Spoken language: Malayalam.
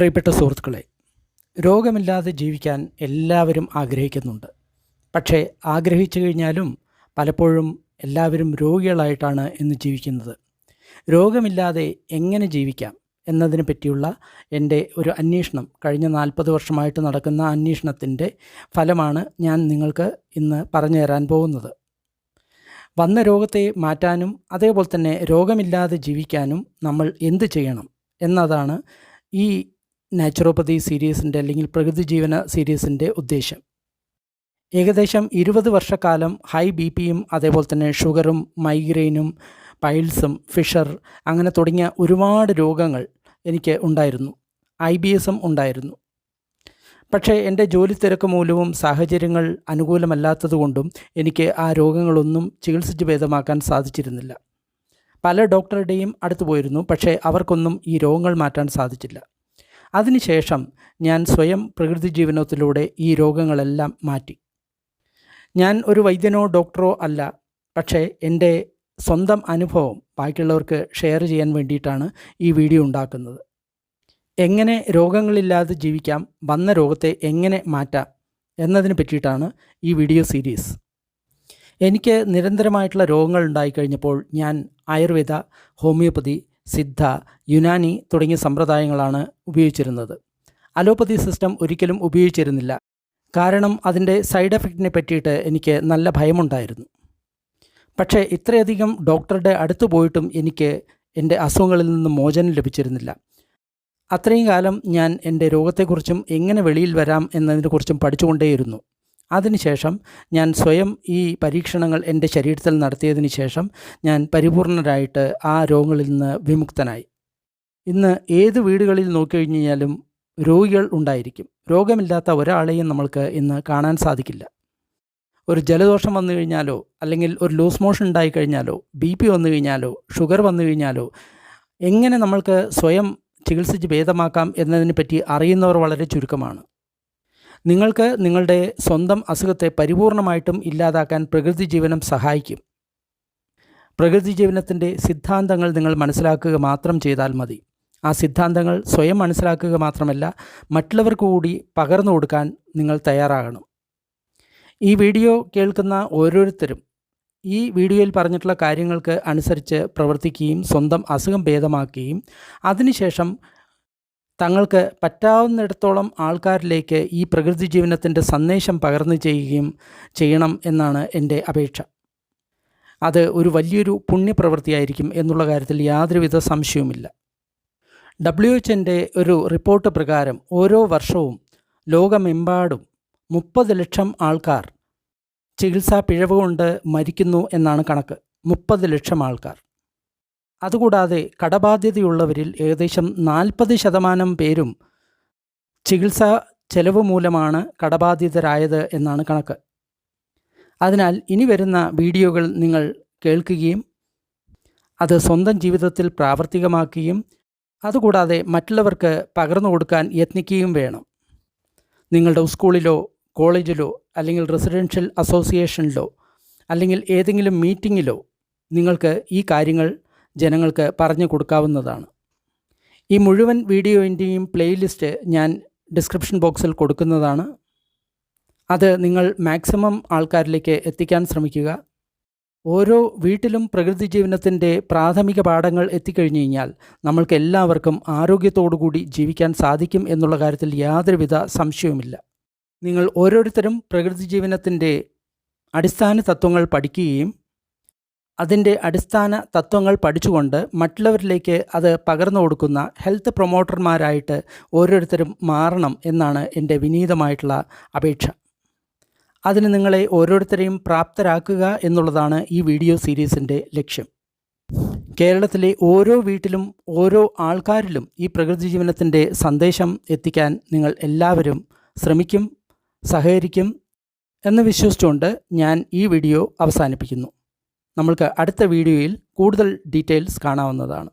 പ്രിയപ്പെട്ട സുഹൃത്തുക്കളെ രോഗമില്ലാതെ ജീവിക്കാൻ എല്ലാവരും ആഗ്രഹിക്കുന്നുണ്ട്. പക്ഷേ ആഗ്രഹിച്ചു കഴിഞ്ഞാലും പലപ്പോഴും എല്ലാവരും രോഗികളായിട്ടാണ് ഇന്ന് ജീവിക്കുന്നത്. രോഗമില്ലാതെ എങ്ങനെ ജീവിക്കാം എന്നതിനെ പറ്റിയുള്ള എന്റെ ഒരു അന്വേഷണം കഴിഞ്ഞ നാൽപ്പത് വർഷമായിട്ട് നടക്കുന്ന അന്വേഷണത്തിന്റെ ഫലമാണ് ഞാൻ നിങ്ങൾക്ക് ഇന്ന് പറഞ്ഞു തരാൻ പോകുന്നത്. വന്ന രോഗത്തെ മാറ്റാനും അതേപോലെ തന്നെ രോഗമില്ലാതെ ജീവിക്കാനും നമ്മൾ എന്ത് ചെയ്യണം എന്നതാണ് ഈ നാച്ചുറോപ്പതി സീരീസിന്റെ അല്ലെങ്കിൽ പ്രകൃതി ജീവന സീരീസിന്റെ ഉദ്ദേശം ഏകദേശം ഇരുപത് വർഷക്കാലം ഹൈ ബി പിയും അതേപോലെ തന്നെ ഷുഗറും മൈഗ്രെയിനും പൈൽസും ഫിഷർ അങ്ങനെ തുടങ്ങിയ ഒരുപാട് രോഗങ്ങൾ എനിക്ക് ഉണ്ടായിരുന്നു. ഐ ബി എസും ഉണ്ടായിരുന്നു. പക്ഷേ എന്റെ ജോലി തിരക്ക് മൂലവും സാഹചര്യങ്ങൾ അനുകൂലമല്ലാത്തതുകൊണ്ടും എനിക്ക് ആ രോഗങ്ങളൊന്നും ചികിത്സിച്ച് ഭേദമാക്കാൻ സാധിച്ചിരുന്നില്ല. പല ഡോക്ടറുടെയും അടുത്ത് പോയിരുന്നു. പക്ഷേ അവർക്കൊന്നും ഈ രോഗങ്ങൾ മാറ്റാൻ സാധിച്ചില്ല. അതിനുശേഷം ഞാൻ സ്വയം പ്രകൃതി ജീവനത്തിലൂടെ ഈ രോഗങ്ങളെല്ലാം മാറ്റി. ഞാൻ ഒരു വൈദ്യനോ ഡോക്ടറോ അല്ല. പക്ഷേ എന്റെ സ്വന്തം അനുഭവം ബാക്കിയുള്ളവർക്ക് ഷെയർ ചെയ്യാൻ വേണ്ടിയിട്ടാണ് ഈ വീഡിയോ ഉണ്ടാക്കുന്നത്. എങ്ങനെ രോഗങ്ങളില്ലാതെ ജീവിക്കാം വന്ന രോഗത്തെ എങ്ങനെ മാറ്റാം എന്നതിനെ പറ്റിയിട്ടാണ് ഈ വീഡിയോ സീരീസ്. എനിക്ക് നിരന്തരമായിട്ടുള്ള രോഗങ്ങൾ ഉണ്ടായിക്കഴിഞ്ഞപ്പോൾ ഞാൻ ആയുർവേദ ഹോമിയോപ്പതി സിദ്ധ യുനാനി തുടങ്ങിയ സമ്പ്രദായങ്ങളാണ് ഉപയോഗിച്ചിരുന്നത്. അലോപ്പതി സിസ്റ്റം ഒരിക്കലും ഉപയോഗിച്ചിരുന്നില്ല. കാരണം അതിന്റെ സൈഡ് എഫക്റ്റിനെ പറ്റിയിട്ട് എനിക്ക് നല്ല ഭയമുണ്ടായിരുന്നു. പക്ഷേ ഇത്രയധികം ഡോക്ടറുടെ അടുത്ത് പോയിട്ടും എനിക്ക് എന്റെ അസുഖങ്ങളിൽ നിന്ന് മോചനം ലഭിച്ചിരുന്നില്ല. അത്രയും കാലം ഞാൻ എന്റെ രോഗത്തെക്കുറിച്ചും എങ്ങനെ വെളിയിൽ വരാം എന്നതിനെക്കുറിച്ചും പഠിച്ചുകൊണ്ടേയിരുന്നു. അതിനുശേഷം ഞാൻ സ്വയം ഈ പരീക്ഷണങ്ങൾ എന്റെ ശരീരത്തിൽ നടത്തിയതിന് ശേഷം ഞാൻ പരിപൂർണരായിട്ട് ആ രോഗങ്ങളിൽ നിന്ന് വിമുക്തനായി. ഇന്ന് ഏത് വീടുകളിൽ നോക്കിക്കഴിഞ്ഞാലും രോഗികൾ ഉണ്ടായിരിക്കും. രോഗമില്ലാത്ത ഒരാളെയും നമ്മൾക്ക് ഇന്ന് കാണാൻ സാധിക്കില്ല. ഒരു ജലദോഷം വന്നു കഴിഞ്ഞാലോ അല്ലെങ്കിൽ ഒരു ലൂസ് മോഷൻ ഉണ്ടായി കഴിഞ്ഞാലോ ബി പി വന്നു കഴിഞ്ഞാലോ ഷുഗർ വന്നു കഴിഞ്ഞാലോ എങ്ങനെ നമ്മൾക്ക് സ്വയം ചികിത്സിച്ച് ഭേദമാക്കാം എന്നതിനെപ്പറ്റി അറിയുന്നവർ വളരെ ചുരുക്കമാണ്. നിങ്ങൾക്ക് നിങ്ങളുടെ സ്വന്തം അസുഖത്തെ പരിപൂർണമായിട്ടും ഇല്ലാതാക്കാൻ പ്രകൃതി ജീവനം സഹായിക്കും. പ്രകൃതി ജീവനത്തിന്റെ സിദ്ധാന്തങ്ങൾ നിങ്ങൾ മനസ്സിലാക്കുക മാത്രം ചെയ്താൽ മതി. ആ സിദ്ധാന്തങ്ങൾ സ്വയം മനസ്സിലാക്കുക മാത്രമല്ല മറ്റുള്ളവർക്ക് കൂടി പകർന്നു കൊടുക്കാൻ നിങ്ങൾ തയ്യാറാകണം. ഈ വീഡിയോ കേൾക്കുന്ന ഓരോരുത്തരും ഈ വീഡിയോയിൽ പറഞ്ഞിട്ടുള്ള കാര്യങ്ങൾക്ക് അനുസരിച്ച് പ്രവർത്തിക്കുകയും സ്വന്തം അസുഖം ഭേദമാക്കുകയും അതിനുശേഷം തങ്ങൾക്ക് പറ്റാവുന്നിടത്തോളം ആൾക്കാരിലേക്ക് ഈ പ്രകൃതി ജീവനത്തിന്റെ സന്ദേശം പകർന്നു ചെയ്യുകയും ചെയ്യണം എന്നാണ് എന്റെ അപേക്ഷ. അത് ഒരു വലിയൊരു പുണ്യപ്രവൃത്തിയായിരിക്കും എന്നുള്ള കാര്യത്തിൽ യാതൊരുവിധ സംശയവുമില്ല. ഡബ്ല്യു എച്ചിന്റെ ഒരു റിപ്പോർട്ട് പ്രകാരം ഓരോ വർഷവും ലോകമെമ്പാടും മുപ്പത് ലക്ഷം ആൾക്കാർ ചികിത്സാ പിഴവ് കൊണ്ട് മരിക്കുന്നു എന്നാണ് കണക്ക്. മുപ്പത് ലക്ഷം ആൾക്കാർ. അതുകൂടാതെ കടബാധ്യതയുള്ളവരിൽ ഏകദേശം നാൽപ്പത് ശതമാനം പേരും ചികിത്സാ ചെലവ് മൂലമാണ് കടബാധിതരായത് എന്നാണ് കണക്ക്. അതിനാൽ ഇനി വരുന്ന വീഡിയോകൾ നിങ്ങൾ കേൾക്കുകയും അത് സ്വന്തം ജീവിതത്തിൽ പ്രാവർത്തികമാക്കുകയും അതുകൂടാതെ മറ്റുള്ളവർക്ക് പകർന്നു കൊടുക്കാൻ യത്നിക്കുകയും വേണം. നിങ്ങളുടെ സ്കൂളിലോ കോളേജിലോ അല്ലെങ്കിൽ റെസിഡൻഷ്യൽ അസോസിയേഷനിലോ അല്ലെങ്കിൽ ഏതെങ്കിലും മീറ്റിങ്ങിലോ നിങ്ങൾക്ക് ഈ കാര്യങ്ങൾ ജനങ്ങൾക്ക് പറഞ്ഞു കൊടുക്കാവുന്നതാണ്. ഈ മുഴുവൻ വീഡിയോയിന്റെയും പ്ലേലിസ്റ്റ് ഞാൻ ഡിസ്ക്രിപ്ഷൻ ബോക്സിൽ കൊടുക്കുന്നതാണ്. അത് നിങ്ങൾ മാക്സിമം ആൾക്കാരിലേക്ക് എത്തിക്കാൻ ശ്രമിക്കുക. ഓരോ വീട്ടിലും പ്രകൃതി ജീവനത്തിന്റെ പ്രാഥമിക പാഠങ്ങൾ എത്തിക്കഴിഞ്ഞു കഴിഞ്ഞാൽ നമ്മൾക്ക് എല്ലാവർക്കും ആരോഗ്യത്തോടുകൂടി ജീവിക്കാൻ സാധിക്കും എന്നുള്ള കാര്യത്തിൽ യാതൊരുവിധ സംശയവുമില്ല. നിങ്ങൾ ഓരോരുത്തരും പ്രകൃതി ജീവനത്തിന്റെ അടിസ്ഥാന തത്വങ്ങൾ പഠിക്കുകയും അതിന്റെ അടിസ്ഥാന തത്വങ്ങൾ പഠിച്ചുകൊണ്ട് മറ്റുള്ളവരിലേക്ക് അത് പകർന്നു കൊടുക്കുന്ന ഹെൽത്ത് പ്രൊമോട്ടർമാരായിട്ട് ഓരോരുത്തരും മാറണം എന്നാണ് എന്റെ വിനീതമായിട്ടുള്ള അപേക്ഷ. അതിന് നിങ്ങളെ ഓരോരുത്തരെയും പ്രാപ്തരാക്കുക എന്നുള്ളതാണ് ഈ വീഡിയോ സീരീസിന്റെ ലക്ഷ്യം. കേരളത്തിലെ ഓരോ വീട്ടിലും ഓരോ ആൾക്കാരിലും ഈ പ്രകൃതി ജീവനത്തിന്റെ സന്ദേശം എത്തിക്കാൻ നിങ്ങൾ എല്ലാവരും ശ്രമിക്കും സഹകരിക്കും എന്ന് വിശ്വസിച്ചുകൊണ്ട് ഞാൻ ഈ വീഡിയോ അവസാനിപ്പിക്കുന്നു. നമ്മൾക്ക് അടുത്ത വീഡിയോയിൽ കൂടുതൽ ഡീറ്റെയിൽസ് കാണാവുന്നതാണ്.